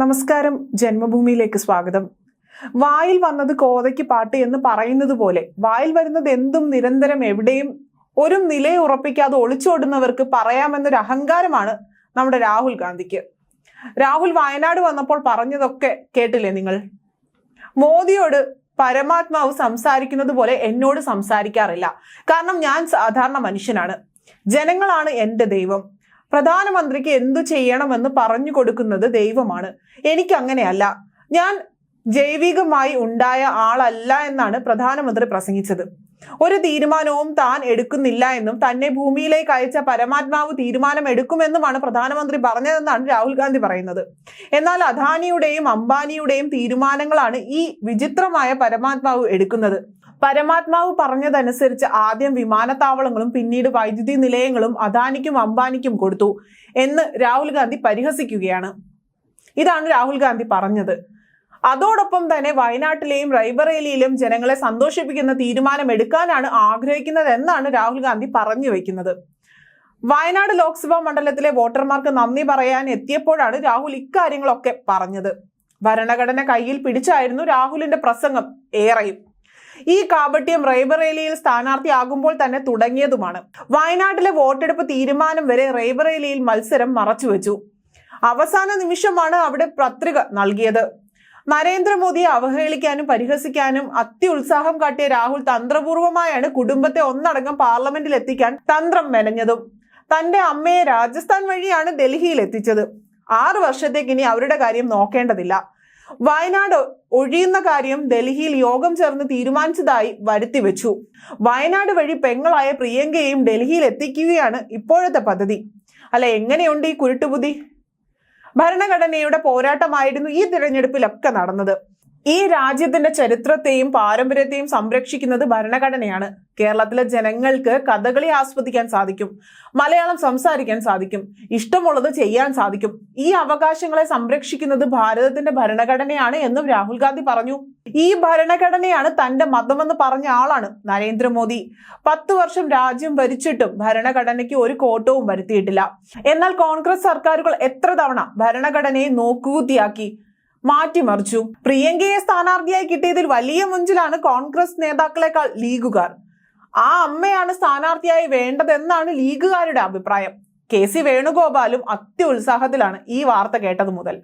നമസ്കാരം ജന്മഭൂമിയിലേക്ക് സ്വാഗതം. വായിൽ വന്നത് കോതയ്ക്ക് പാട്ട് എന്ന് പറയുന്നത് പോലെ വായിൽ വരുന്നത് എന്തും നിരന്തരം എവിടെയും ഒരു നിലയെ ഉറപ്പിക്കാതെ ഒളിച്ചോടുന്നവർക്ക് പറയാമെന്നൊരു അഹങ്കാരമാണ് നമ്മുടെ രാഹുൽ ഗാന്ധിക്ക്. രാഹുൽ വയനാട് വന്നപ്പോൾ പറഞ്ഞതൊക്കെ കേട്ടില്ലേ നിങ്ങൾ? മോദിയോട് പരമാത്മാവ് സംസാരിക്കുന്നത് പോലെ എന്നോട് സംസാരിക്കാറില്ല. കാരണം ഞാൻ സാധാരണ മനുഷ്യനാണ്. ജനങ്ങളാണ് എന്റെ ദൈവം. പ്രധാനമന്ത്രിക്ക് എന്തു ചെയ്യണമെന്ന് പറഞ്ഞു കൊടുക്കുന്നത് ദൈവമാണ്. എനിക്ക് അങ്ങനെയല്ല ഞാൻ ജൈവികമായി ഉണ്ടായ ആളല്ല എന്നാണ് പ്രധാനമന്ത്രി പ്രസംഗിച്ചത്. ഒരു തീരുമാനവും താൻ എടുക്കുന്നില്ല എന്നും തന്നെ ഭൂമിയിലേക്ക് അയച്ച പരമാത്മാവ് തീരുമാനം എടുക്കുമെന്നുമാണ് പ്രധാനമന്ത്രി പറഞ്ഞതെന്നാണ് രാഹുൽ ഗാന്ധി പറയുന്നത്. എന്നാൽ അദാനിയുടെയും അംബാനിയുടെയും തീരുമാനങ്ങളാണ് ഈ വിചിത്രമായ പരമാത്മാവ് എടുക്കുന്നത്. പരമാത്മാവ് പറഞ്ഞതനുസരിച്ച് ആദ്യം വിമാനത്താവളങ്ങളും പിന്നീട് വൈദ്യുതി നിലയങ്ങളും അദാനിക്കും അംബാനിക്കും കൊടുത്തു എന്ന് രാഹുൽ ഗാന്ധി പരിഹസിക്കുകയാണ്. ഇതാണ് രാഹുൽ ഗാന്ധി പറഞ്ഞത്. അതോടൊപ്പം തന്നെ വയനാട്ടിലെയും റൈബറേലിയിലും ജനങ്ങളെ സന്തോഷിപ്പിക്കുന്ന തീരുമാനം എടുക്കാനാണ് ആഗ്രഹിക്കുന്നത് എന്നാണ് രാഹുൽ ഗാന്ധി പറഞ്ഞു വെക്കുന്നത്. വയനാട് ലോക്സഭാ മണ്ഡലത്തിലെ വോട്ടർമാർക്ക് നന്ദി പറയാൻ എത്തിയപ്പോഴാണ് രാഹുൽ ഇക്കാര്യങ്ങളൊക്കെ പറഞ്ഞത്. ഭരണഘടന കയ്യിൽ പിടിച്ചായിരുന്നു രാഹുലിന്റെ പ്രസംഗം ഏറെയും. ഈ കാപട്യം റേബറേലിയിൽ സ്ഥാനാർത്ഥിയാകുമ്പോൾ തന്നെ തുടങ്ങിയതുമാണ്. വയനാട്ടിലെ വോട്ടെടുപ്പ് തീരുമാനം വരെ റേബറേലിയിൽ മത്സരം മറച്ചുവെച്ചു. അവസാന നിമിഷമാണ് അവിടെ പത്രിക നൽകിയത്. നരേന്ദ്രമോദിയെ അവഹേളിക്കാനും പരിഹസിക്കാനും അത്യുത്സാഹം കാട്ടിയ രാഹുൽ തന്ത്രപൂർവമായാണ് കുടുംബത്തെ ഒന്നടങ്കം പാർലമെന്റിൽ എത്തിക്കാൻ തന്ത്രം മെനഞ്ഞതും. തന്റെ അമ്മയെ രാജസ്ഥാൻ വഴിയാണ് ഡൽഹിയിൽ എത്തിച്ചത്. ആറു വർഷത്തേക്ക് ഇനി അവരുടെ കാര്യം നോക്കേണ്ടതില്ല. വയനാട് ഒഴിയുന്ന കാര്യം ഡൽഹിയിൽ യോഗം ചേർന്ന് തീരുമാനിച്ചതായി വരുത്തി വെച്ചു. വയനാട് വഴി പെങ്ങളായ പ്രിയങ്കയെയും ഡൽഹിയിൽ എത്തിക്കുകയാണ് ഇപ്പോഴത്തെ പദ്ധതി. അല്ല എങ്ങനെയുണ്ട് ഈ കുരുട്ടുബുദ്ധി ഭരണഘടനയുടെ പോരാട്ടമായിരുന്നു ഈ തിരഞ്ഞെടുപ്പിലൊക്കെ നടന്നത്. ഈ രാജ്യത്തിന്റെ ചരിത്രത്തെയും പാരമ്പര്യത്തെയും സംരക്ഷിക്കുന്നത് ഭരണഘടനയാണ്. കേരളത്തിലെ ജനങ്ങൾക്ക് കഥകളി ആസ്വദിക്കാൻ സാധിക്കും മലയാളം സംസാരിക്കാൻ സാധിക്കും ഇഷ്ടമുള്ളത് ചെയ്യാൻ സാധിക്കും. ഈ അവകാശങ്ങളെ സംരക്ഷിക്കുന്നത് ഭാരതത്തിന്റെ ഭരണഘടനയാണ് എന്നും രാഹുൽ ഗാന്ധി പറഞ്ഞു. ഈ ഭരണഘടനയാണ് തന്റെ മതമെന്ന് പറഞ്ഞ ആളാണ് നരേന്ദ്രമോദി. പത്തു വർഷം രാജ്യം ഭരിച്ചിട്ടും ഭരണഘടനയ്ക്ക് ഒരു കോട്ടവും വരുത്തിയിട്ടില്ല. എന്നാൽ കോൺഗ്രസ് സർക്കാരുകൾ എത്ര തവണ ഭരണഘടനയെ നോക്കുകുത്തിയാക്കി? മാറ്റിമറിച്ചു. പ്രിയങ്കയെ സ്ഥാനാർത്ഥിയായി കിട്ടിയതിൽ വലിയ മുഞ്ചിലാണ് കോൺഗ്രസ് നേതാക്കളെക്കാൾ ലീഗുകാർ. ആ അമ്മയാണ് സ്ഥാനാർത്ഥിയായി വേണ്ടതെന്നാണ് ലീഗുകാരുടെ അഭിപ്രായം. കെ സി വേണുഗോപാലും അത്യുത്സാഹത്തിലാണ് ഈ വാർത്ത കേട്ടത് മുതൽ.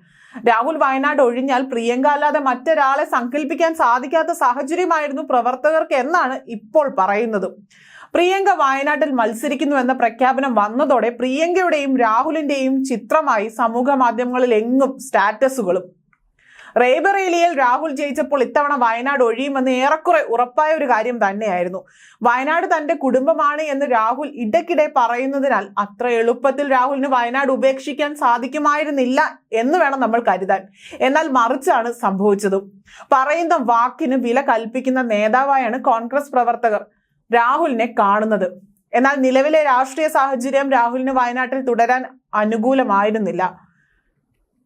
രാഹുൽ വയനാട് ഒഴിഞ്ഞാൽ പ്രിയങ്ക അല്ലാതെ മറ്റൊരാളെ സങ്കല്പിക്കാൻ സാധിക്കാത്ത സാഹചര്യമായിരുന്നു പ്രവർത്തകർക്ക് എന്നാണ് ഇപ്പോൾ പറയുന്നത്. പ്രിയങ്ക വയനാട്ടിൽ മത്സരിക്കുന്നു എന്ന പ്രഖ്യാപനം വന്നതോടെ പ്രിയങ്കയുടെയും രാഹുലിന്റെയും ചിത്രമായി സമൂഹ മാധ്യമങ്ങളിൽ എങ്ങും സ്റ്റാറ്റസുകളും റേബറേലിയയിൽ രാഹുൽ ജയിച്ചപ്പോൾ ഇത്തവണ വയനാട് ഒഴിയുമെന്ന് ഏറെക്കുറെ ഉറപ്പായ ഒരു കാര്യം തന്നെയായിരുന്നു. വയനാട് തന്റെ കുടുംബമാണ് എന്ന് രാഹുൽ ഇടയ്ക്കിടെ പറയുന്നതിനാൽ അത്ര എളുപ്പത്തിൽ രാഹുലിന് വയനാട് ഉപേക്ഷിക്കാൻ സാധിക്കുമായിരുന്നില്ല എന്ന് വേണം നമ്മൾ കരുതാൻ. എന്നാൽ മറിച്ചാണ് സംഭവിച്ചതും. പറയുന്ന വാക്കിന് വില കൽപ്പിക്കുന്ന നേതാവായാണ് കോൺഗ്രസ് പ്രവർത്തകർ രാഹുലിനെ കാണുന്നത്. എന്നാൽ നിലവിലെ രാഷ്ട്രീയ സാഹചര്യം രാഹുലിന് വയനാട്ടിൽ തുടരാൻ അനുകൂലമായിരുന്നില്ല.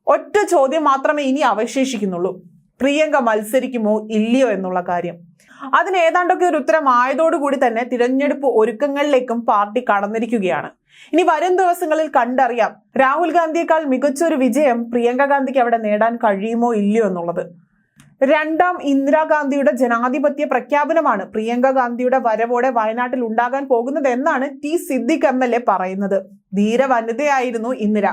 ഒറ്റ ചോദ്യം മാത്രമേ ഇനി അവശേഷിക്കുന്നുള്ളൂ. പ്രിയങ്ക മത്സരിക്കുമോ ഇല്ലയോ എന്നുള്ള കാര്യം. അതിന് ഏതാണ്ടൊക്കെ ഒരു ഉത്തരം ആയതോടുകൂടി തന്നെ തിരഞ്ഞെടുപ്പ് ഒരുക്കങ്ങളിലേക്കും പാർട്ടി കടന്നിരിക്കുകയാണ്. ഇനി വരും ദിവസങ്ങളിൽ കണ്ടറിയാം. രാഹുൽ ഗാന്ധിയേക്കാൾ മികച്ചൊരു വിജയം പ്രിയങ്ക ഗാന്ധിക്ക് അവിടെ നേടാൻ കഴിയുമോ ഇല്ലയോ എന്നുള്ളത്. രണ്ടാം ഇന്ദിരാഗാന്ധിയുടെ ജനാധിപത്യ പ്രഖ്യാപനമാണ് പ്രിയങ്ക ഗാന്ധിയുടെ വരവോടെ വയനാട്ടിൽ ഉണ്ടാകാൻ പോകുന്നത് എന്നാണ് T Siddique M L A പറയുന്നത്. ധീര വനിതയായിരുന്നു ഇന്ദിര.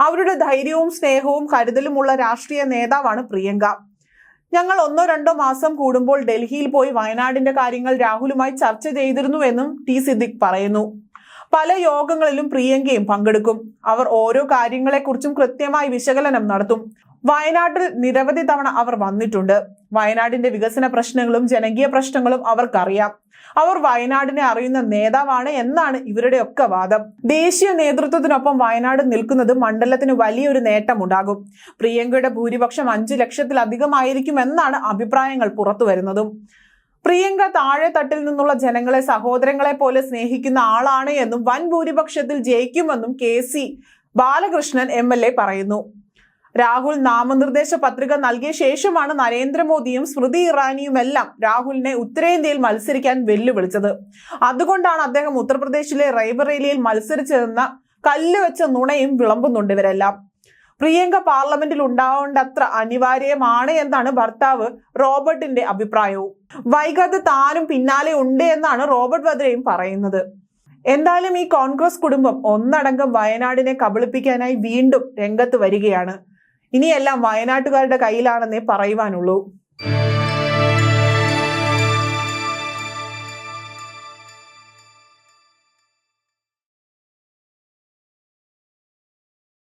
അവരുടെ ധൈര്യവും സ്നേഹവും കരുതലുമുള്ള രാഷ്ട്രീയ നേതാവാണ് പ്രിയങ്ക. ഞങ്ങൾ ഒന്നോ രണ്ടോ മാസം കൂടുമ്പോൾ ഡൽഹിയിൽ പോയി വയനാടിന്റെ കാര്യങ്ങൾ രാഹുലുമായി ചർച്ച ചെയ്തിരുന്നുവെന്നും ടി സിദ്ദിഖ് പറയുന്നു. പല യോഗങ്ങളിലും പ്രിയങ്കയും പങ്കെടുക്കും. അവർ ഓരോ കാര്യങ്ങളെക്കുറിച്ചും കൃത്യമായി വിശകലനം നടത്തും. വയനാട്ടിൽ നിരവധി തവണ അവർ വന്നിട്ടുണ്ട്. വയനാടിന്റെ വികസന പ്രശ്നങ്ങളും ജനകീയ പ്രശ്നങ്ങളും അവർക്കറിയാം. അവർ വയനാടിനെ അറിയുന്ന നേതാവാണ് എന്നാണ് ഇവരുടെയൊക്കെ വാദം. ദേശീയ നേതൃത്വത്തിനൊപ്പം വയനാട് നിൽക്കുന്നത് മണ്ഡലത്തിന് വലിയൊരു നേട്ടമുണ്ടാകും. പ്രിയങ്കയുടെ ഭൂരിപക്ഷം അഞ്ചു ലക്ഷത്തിലധികമായിരിക്കും എന്നാണ് അഭിപ്രായങ്ങൾ പുറത്തു വരുന്നതും പ്രിയങ്ക താഴെ തട്ടിൽ നിന്നുള്ള ജനങ്ങളെ സഹോദരങ്ങളെ പോലെ സ്നേഹിക്കുന്ന ആളാണ് എന്നും വൻ ഭൂരിപക്ഷത്തിൽ ജയിക്കുമെന്നും കെ സി ബാലകൃഷ്ണൻ എം പറയുന്നു. രാഹുൽ നാമനിർദ്ദേശ പത്രിക നൽകിയ ശേഷമാണ് നരേന്ദ്രമോദിയും സ്മൃതി ഇറാനിയും എല്ലാം രാഹുലിനെ ഉത്തരേന്ത്യയിൽ മത്സരിക്കാൻ വെല്ലുവിളിച്ചത്. അതുകൊണ്ടാണ് അദ്ദേഹം ഉത്തർപ്രദേശിലെ റൈബറേലിയിൽ മത്സരിച്ചതെന്ന കല്ലുവെച്ച നുണയും വിളമ്പുന്നുണ്ട് ഇവരെല്ലാം. പ്രിയങ്ക പാർലമെന്റിൽ ഉണ്ടാവേണ്ടത്ര അനിവാര്യമാണ് എന്നാണ് ഭർത്താവ് റോബർട്ടിന്റെ അഭിപ്രായവും. വൈകാതെ താനും പിന്നാലെ ഉണ്ട് എന്നാണ് റോബർട്ട് വദ്രയും പറയുന്നത്. എന്തായാലും ഈ കോൺഗ്രസ് കുടുംബം ഒന്നടങ്കം വയനാടിനെ കബളിപ്പിക്കാനായി വീണ്ടും രംഗത്ത് വരികയാണ്. ഇനിയെല്ലാം വയനാട്ടുകാരുടെ കയ്യിലാണെന്നേ പറയുവാനുള്ളൂ.